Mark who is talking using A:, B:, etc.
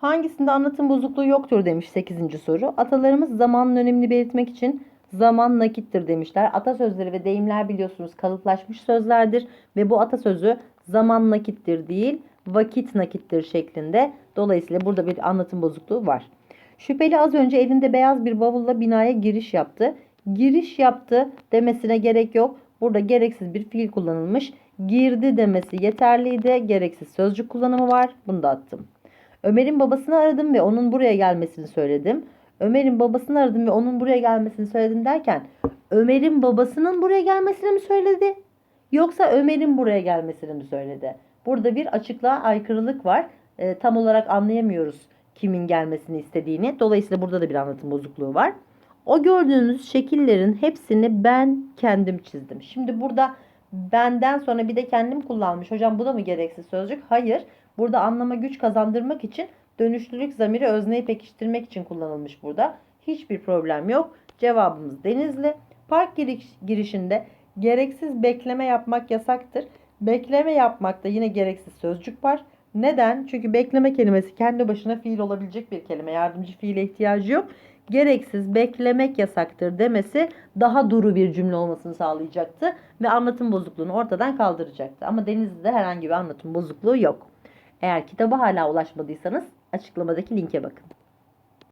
A: Hangisinde anlatım bozukluğu yoktur demiş 8. soru. Atalarımız zamanın önemini belirtmek için zaman nakittir demişler. Atasözleri ve deyimler biliyorsunuz kalıplaşmış sözlerdir ve bu atasözü zaman nakittir değil vakit nakittir şeklinde. Dolayısıyla burada bir anlatım bozukluğu var. Şüpheli az önce elinde beyaz bir bavulla binaya giriş yaptı. Giriş yaptı demesine gerek yok. Burada gereksiz bir fiil kullanılmış. Girdi demesi yeterliydi. Gereksiz sözcük kullanımı var. Bunu da attım. Ömer'in babasını aradım ve onun buraya gelmesini söyledim. Ömer'in babasını aradım ve onun buraya gelmesini söyledim derken Ömer'in babasının buraya gelmesini mi söyledi? Yoksa Ömer'in buraya gelmesini mi söyledi? Burada bir açıklığa aykırılık var. Ee, tam olarak anlayamıyoruz kimin gelmesini istediğini. Dolayısıyla burada da bir anlatım bozukluğu var. O gördüğünüz şekillerin hepsini ben kendim çizdim. Şimdi burada benden sonra bir de kendim kullanmış. Hocam bu da mı gereksiz sözcük? Hayır. Burada anlama güç kazandırmak için dönüşlülük zamiri özneyi pekiştirmek için kullanılmış burada. Hiçbir problem yok. Cevabımız Denizli. Park giriş- girişinde gereksiz bekleme yapmak yasaktır. Bekleme yapmakta yine gereksiz sözcük var. Neden? Çünkü bekleme kelimesi kendi başına fiil olabilecek bir kelime. Yardımcı fiile ihtiyacı yok. Gereksiz beklemek yasaktır demesi daha duru bir cümle olmasını sağlayacaktı ve anlatım bozukluğunu ortadan kaldıracaktı. Ama Denizli'de herhangi bir anlatım bozukluğu yok. Eğer kitaba hala ulaşmadıysanız açıklamadaki linke bakın.